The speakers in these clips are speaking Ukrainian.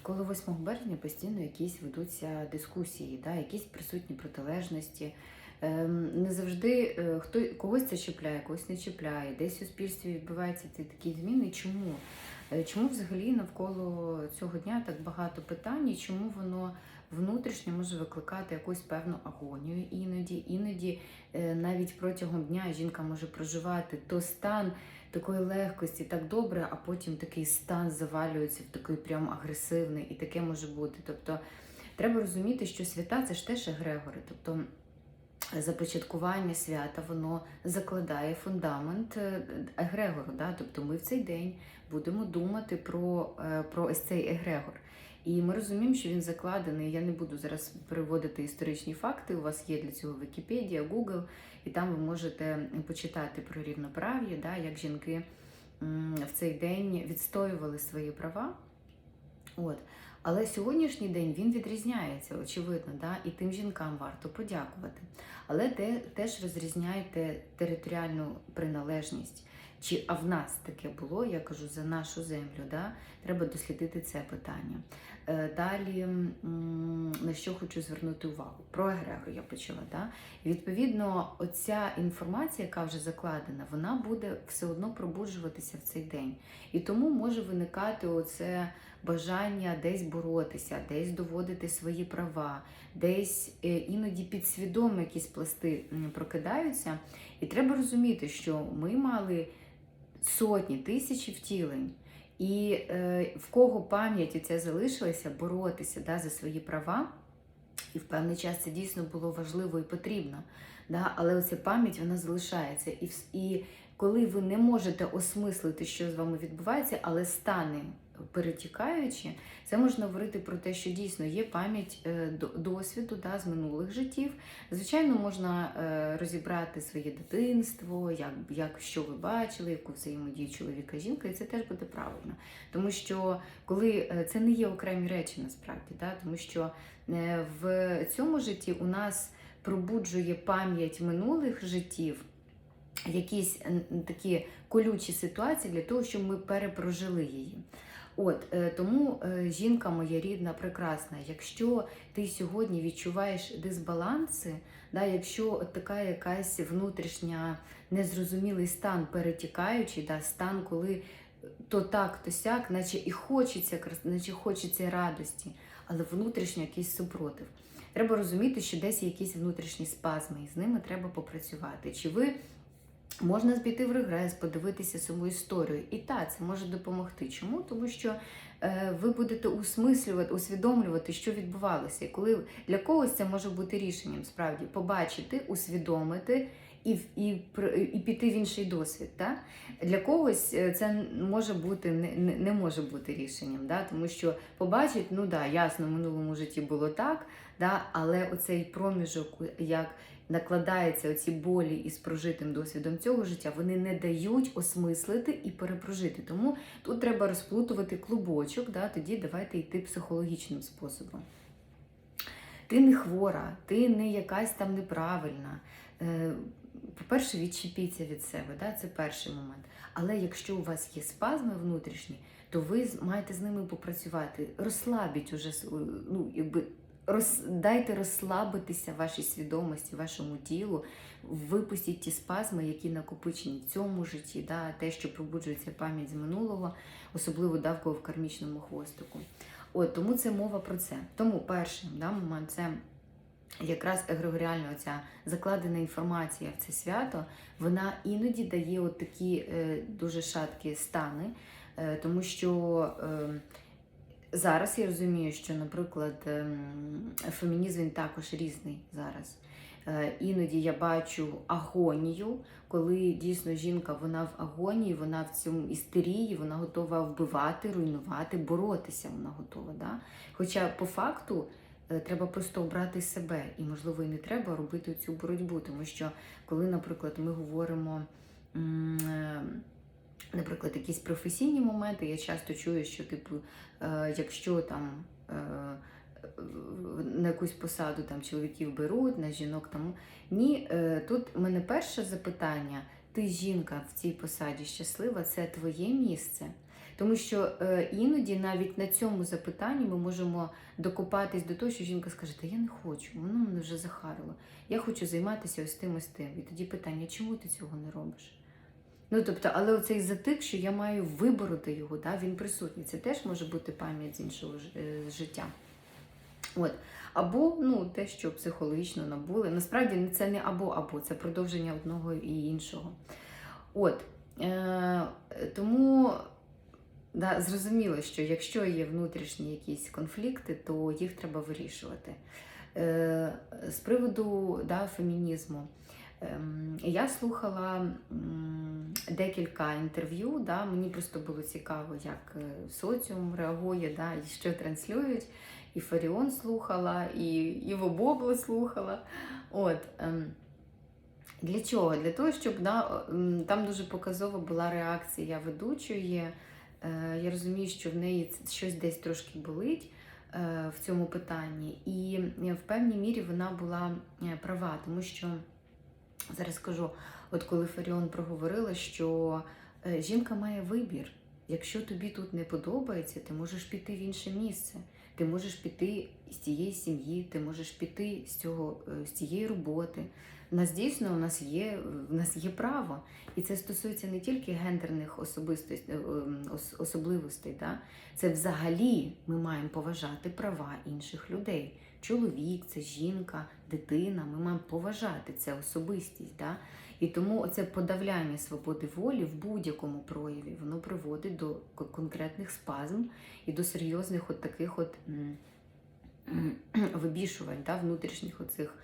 навколо 8 березня постійно якісь ведуться дискусії, да, якісь присутні протилежності. Ем, Не завжди е, хто когось це чіпляє, когось не чіпляє. Десь в суспільстві відбуваються ці такі зміни. Чому? Е, Чому взагалі навколо цього дня так багато питань? і Чому воно внутрішньо може викликати якусь певну агонію іноді? Іноді е, навіть протягом дня жінка може проживати то стан такої легкості, так добре, а потім такий стан завалюється в такий прям агресивний, і таке може бути. Тобто треба розуміти, що свята це ж теж егрегори. Тобто започаткування свята воно закладає фундамент е, егрегору. Да? Тобто ми в цей день будемо думати про, е, про ось цей егрегор. І ми розуміємо, що він закладений. Я не буду зараз переводити історичні факти. У вас є для цього Вікіпедія, Google, і там ви можете почитати про рівноправ'я, да, як жінки в цей день відстоювали свої права. От. Але сьогоднішній день він відрізняється, очевидно, да? і тим жінкам варто подякувати. Але те, теж розрізняйте територіальну приналежність. Чи а в нас таке було, я кажу, за нашу землю, да? треба дослідити це питання. Е, Далі, на що хочу звернути увагу? Про егрегор я почала. Да? Відповідно, оця інформація, яка вже закладена, вона буде все одно пробуджуватися в цей день. І тому може виникати оце бажання десь боротися, десь доводити свої права, десь е, іноді підсвідомо якісь пласти прокидаються. І треба розуміти, що ми мали сотні тисячі втілень. І е, в кого пам'ять це залишилося, боротися да, за свої права. І в певний час це дійсно було важливо і потрібно. Да? Але оця пам'ять вона залишається. І, і коли ви не можете осмислити, що з вами відбувається, але стане перетікаючи, це можна говорити про те, що дійсно є пам'ять е, до- досвіду да, з минулих життів. Звичайно, можна е, розібрати своє дитинство, як, як що ви бачили, яку взаємодію чоловіка жінка, і це теж буде правильно. Тому що коли е, це не є окремі речі насправді, да? тому що в цьому житті у нас пробуджує пам'ять минулих життів. Якісь такі колючі ситуації для того, щоб ми перепрожили її. От е, тому е, жінка моя рідна, прекрасна. Якщо ти сьогодні відчуваєш дисбаланси, да, якщо така якась внутрішня незрозумілий стан перетікаючий, да, стан, коли то так, то сяк, наче і хочеться, наче хочеться радості, але внутрішньо якийсь супротив. Треба розуміти, що десь є якісь внутрішні спазми, і з ними треба попрацювати. Чи ви Можна піти в регрес, подивитися саму історію. І так, це може допомогти. Чому? Тому що е, ви будете усмислювати, усвідомлювати, що відбувалося. І коли для когось це може бути рішенням, справді побачити, усвідомити і, і, і піти в інший досвід. Та? Для когось е, це може бути не, не, не може бути рішенням, да? тому що побачить, ну да, ясно, в минулому житті було так, да? але оцей проміжок, як накладаються оці болі із прожитим досвідом цього життя, вони не дають осмислити і перепрожити. Тому тут треба розплутувати клубочок, да, тоді давайте йти психологічним способом. Ти не хвора, ти не якась там неправильна. Е, По-перше, відчепіться від себе, да? це перший момент. Але якщо у вас є спазми внутрішні, то ви маєте з ними попрацювати. Розслабіть уже ну, якби роз, дайте розслабитися вашій свідомості, вашому тілу, випустіть ті спазми, які накопичені в цьому житті, да, те, що пробуджується пам'ять з минулого, особливо давкою в кармічному хвостику. От тому це мова про це. Тому перший да, момент це якраз егрегоріальна оця закладена інформація в це свято, вона іноді дає от такі е, дуже шаткі стани, е, тому що. Е, Зараз я розумію, що, наприклад, ем, фемінізм він також різний зараз. Е, Іноді я бачу агонію, коли дійсно жінка вона в агонії, вона в цьому істерії, вона готова вбивати, руйнувати, боротися. Вона готова. Да? Хоча по факту е, треба просто обрати себе, і можливо і не треба робити цю боротьбу, тому що коли, наприклад, ми говоримо. Наприклад, якісь професійні моменти, я часто чую, що типу, е, якщо там е, на якусь посаду там чоловіків беруть, на жінок там ні, е, тут в мене перше запитання: ти жінка в цій посаді щаслива, це твоє місце. Тому що іноді навіть на цьому запитанні ми можемо докопатись до того, що жінка скаже, та я не хочу, воно мене вже захарило. Я хочу займатися ось тим ось тим. І тоді питання, чому ти цього не робиш? Ну, тобто, але оцей затик, що я маю вибороти його, да, він присутній. Це теж може бути пам'ять з іншого е, життя. От. Або ну, те, що психологічно набули. Насправді це не або-або, це продовження одного і іншого. От. Е, тому да, зрозуміло, що якщо є внутрішні якісь конфлікти, то їх треба вирішувати. Е, з приводу да, фемінізму. Ем, Я слухала декілька інтерв'ю, да, мені просто було цікаво, як е, соціум реагує, да, і що транслюють. І Фаріон слухала, і Іво Бобло слухала. От, ем, для чого? Для того, щоб да, там дуже показова була реакція ведучої. Е, Я розумію, що в неї щось десь трошки болить е, в цьому питанні. І в певній мірі вона була права, тому що зараз скажу, от коли Фаріон проговорила, що е, жінка має вибір. Якщо тобі тут не подобається, ти можеш піти в інше місце. Ти можеш піти з цієї сім'ї, ти можеш піти з цього е, з цієї роботи. У нас дійсно у нас є в нас є право, і це стосується не тільки гендерних особливостей. Да? Це взагалі ми маємо поважати права інших людей. Чоловік, це жінка, дитина. Ми маємо поважати це особистість. Да? І тому це подавляння свободи волі в будь-якому прояві воно приводить до конкретних спазм і до серйозних от таких от вибішувань, да, внутрішніх оцих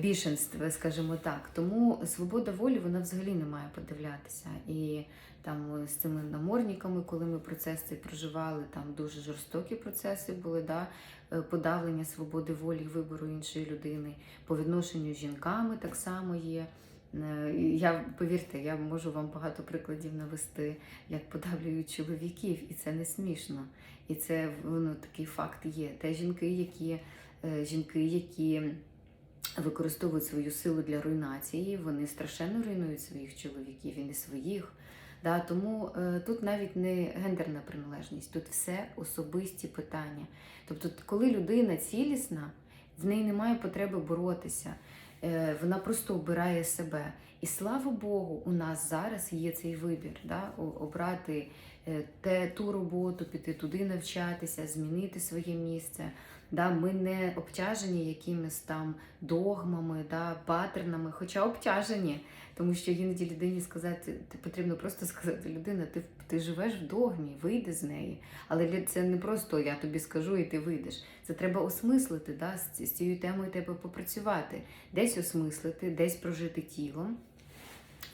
бішенств, скажімо так. Тому свобода волі вона взагалі не має подивлятися. І там з цими наморниками, коли ми процес цей проживали, там дуже жорстокі процеси були, да, е, подавлення свободи волі вибору іншої людини. По відношенню з жінками так само є. Е, Я повірте, я можу вам багато прикладів навести, як подавлюють чоловіків, і це не смішно. І це воно такий факт є. Те жінки, які е, жінки, які використовують свою силу для руйнації, вони страшенно руйнують своїх чоловіків і не своїх. Да, тому е, тут навіть не гендерна приналежність, тут все особисті питання. Тобто, коли людина цілісна, в неї немає потреби боротися, е, вона просто обирає себе. І слава Богу, у нас зараз є цей вибір, да, обрати е, те, ту роботу, піти туди навчатися, змінити своє місце. Да, ми не обтяжені якимись там догмами, да, патернами, хоча обтяжені. Тому що іноді людині сказати, ти потрібно просто сказати, людина, ти, ти живеш в догмі, вийди з неї. Але це не просто я тобі скажу і ти вийдеш. Це треба осмислити, да, з, з цією темою треба попрацювати, десь осмислити, десь прожити тілом.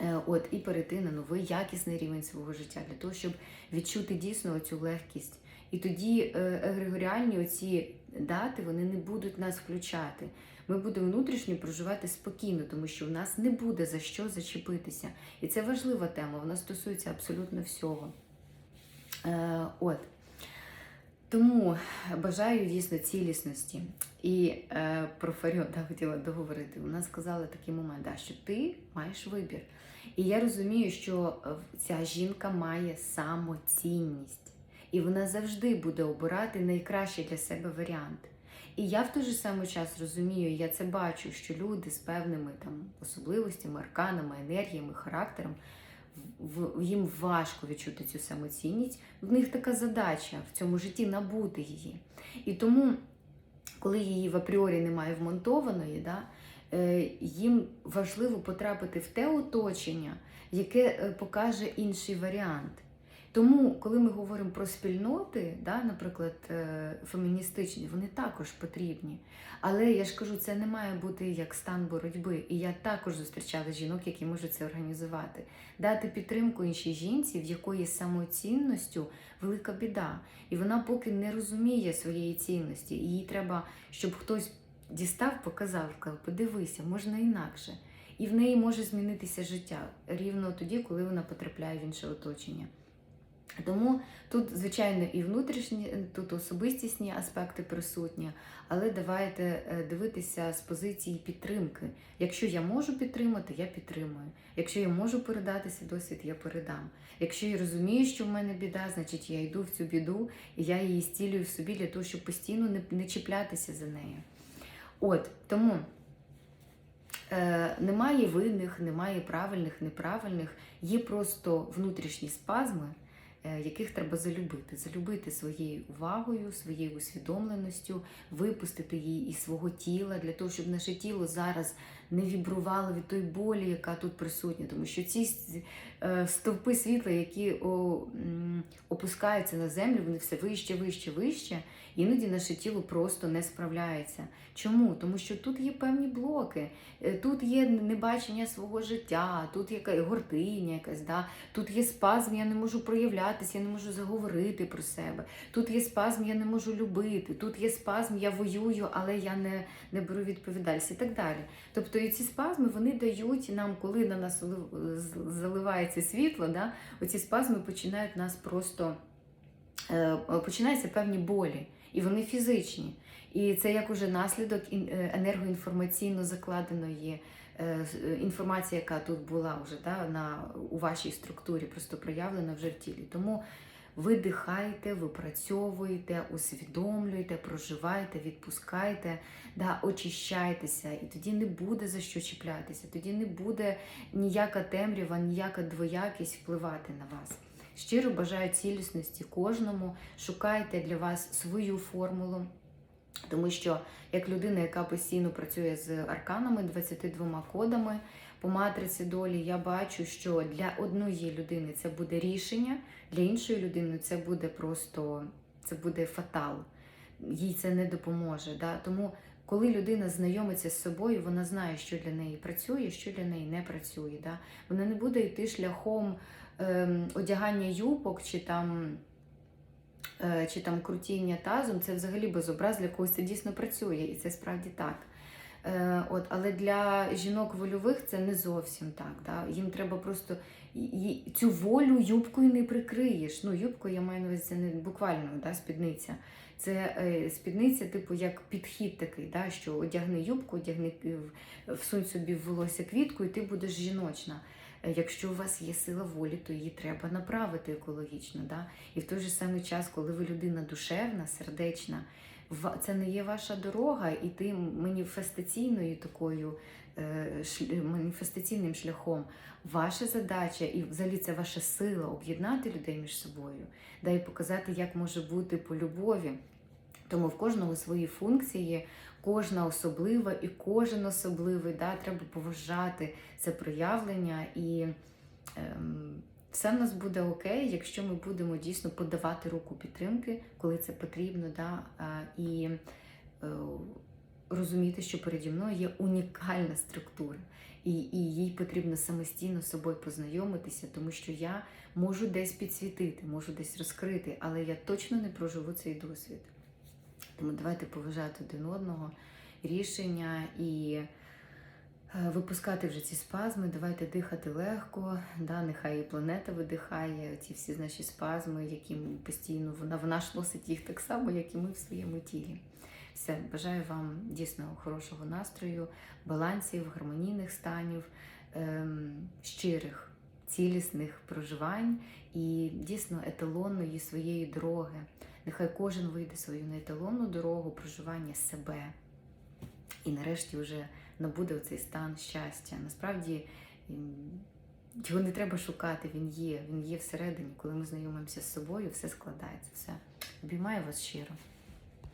Е, От і перейти на новий якісний рівень свого життя для того, щоб відчути дійсно цю легкість. І тоді е, егрегоріальні оці дати вони не будуть нас включати. Ми будемо внутрішньо проживати спокійно, тому що в нас не буде за що зачепитися. І це важлива тема, вона стосується абсолютно всього. Е, от. Тому бажаю дійсно цілісності. І е, про Фаріон да, хотіла договорити. Вона сказала такий момент, да, що ти маєш вибір. І я розумію, що е, ця жінка має самоцінність, і вона завжди буде обирати найкращий для себе варіант. І я в той же самий час розумію, я це бачу, що люди з певними там особливостями, арканами, енергіями, характером, в, їм важко відчути цю самоцінність. В них така задача в цьому житті набути її. І тому, коли її в апріорі немає вмонтованої, да, е, їм важливо потрапити в те оточення, яке е, покаже інший варіант. Тому, коли ми говоримо про спільноти, да, наприклад, е, феміністичні, вони також потрібні. Але я ж кажу, це не має бути як стан боротьби. І я також зустрічала жінок, які можуть це організувати. Дати підтримку іншій жінці, в якої самоцінністю велика біда. І вона поки не розуміє своєї цінності. І їй треба, щоб хтось дістав, показав, сказав, подивися, можна інакше. І в неї може змінитися життя рівно тоді, коли вона потрапляє в інше оточення. Тому тут, звичайно, і внутрішні, тут особистісні аспекти присутні, але давайте е, дивитися з позиції підтримки. Якщо я можу підтримати, я підтримую. Якщо я можу передати свій досвід, я передам. Якщо я розумію, що в мене біда, значить я йду в цю біду і я її стілюю в собі для того, щоб постійно не, не чіплятися за нею. От тому. Е, немає винних, немає правильних, неправильних, є просто внутрішні спазми, е, яких треба залюбити. Залюбити своєю увагою, своєю усвідомленістю, випустити її із свого тіла, для того, щоб наше тіло зараз не вібрувало від тої болі, яка тут присутня. Тому що ці е, стовпи світла, які опускаються на землю, вони все вище, вище, вище. Іноді наше тіло просто не справляється. Чому? Тому що тут є певні блоки, е, тут є небачення свого життя, тут є гординя якась, да? тут є спазм, я не можу проявлятися, я не можу заговорити про себе. Тут є спазм, я не можу любити, тут є спазм, я воюю, але я не, не беру відповідальність і так далі. Тобто і ці спазми вони дають нам, коли на нас заливається світло, да? оці спазми починають нас просто е, починаються певні болі, і вони фізичні. І це як уже наслідок е, енергоінформаційно закладеної е, е, інформації, яка тут була вже да, на, у вашій структурі, просто проявлена вже в тілі. Тому видихайте, випрацьовуйте, усвідомлюйте, проживайте, відпускайте, да, очищайтеся, і тоді не буде за що чіплятися, тоді не буде ніяка темрява, ніяка двоякість впливати на вас. Щиро бажаю цілісності кожному. Шукайте для вас свою формулу. Тому що як людина, яка постійно працює з арканами, 22 кодами по матриці долі, я бачу, що для одної людини це буде рішення, для іншої людини це буде просто це буде фатал. Їй це не допоможе. Да? Тому, коли людина знайомиться з собою, вона знає, що для неї працює, що для неї не працює. Да? Вона не буде йти шляхом ем, одягання юбок чи там е, чи там крутіння тазом, це взагалі безобраз, для когось це дійсно працює, і це справді так. Е, От, але для жінок вольових це не зовсім так. Да? Їм треба просто цю волю юбкою не прикриєш. Ну, юбкою я маю на увазі, це не буквально да, спідниця. Це е, спідниця, типу, як підхід такий, да, що одягни юбку, одягни е, в- всунь собі в волосся квітку, і ти будеш жіночна. Якщо у вас є сила волі, то її треба направити екологічно. Да? І в той же самий час, коли ви людина душевна, сердечна, це не є ваша дорога, і ти маніфестаційною такою е, маніфестаційним шляхом. Ваша задача, і взагалі це ваша сила об'єднати людей між собою, да, і показати, як може бути по любові. Тому в кожного свої функції, кожна особлива і кожен особливий. Да, треба поважати це проявлення і ем, все в нас буде окей, якщо ми будемо дійсно подавати руку підтримки, коли це потрібно, да, і е, розуміти, що переді мною є унікальна структура, і, і їй потрібно самостійно з собою познайомитися, тому що я можу десь підсвітити, можу десь розкрити, але я точно не проживу цей досвід. Тому давайте поважати один одного рішення і випускати вже ці спазми, давайте дихати легко. Да, нехай і планета видихає ці всі наші спазми, які постійно вона вона ж носить їх так само, як і ми в своєму тілі. Все, бажаю вам дійсно хорошого настрою, балансів, гармонійних станів, ем, щирих, цілісних проживань і дійсно еталонної своєї дороги. Нехай кожен вийде свою нееталонну дорогу проживання себе і нарешті вже набуде цей стан щастя. Насправді його не треба шукати, він є, він є всередині. Коли ми знайомимося з собою, все складається. Все. Обіймаю вас щиро.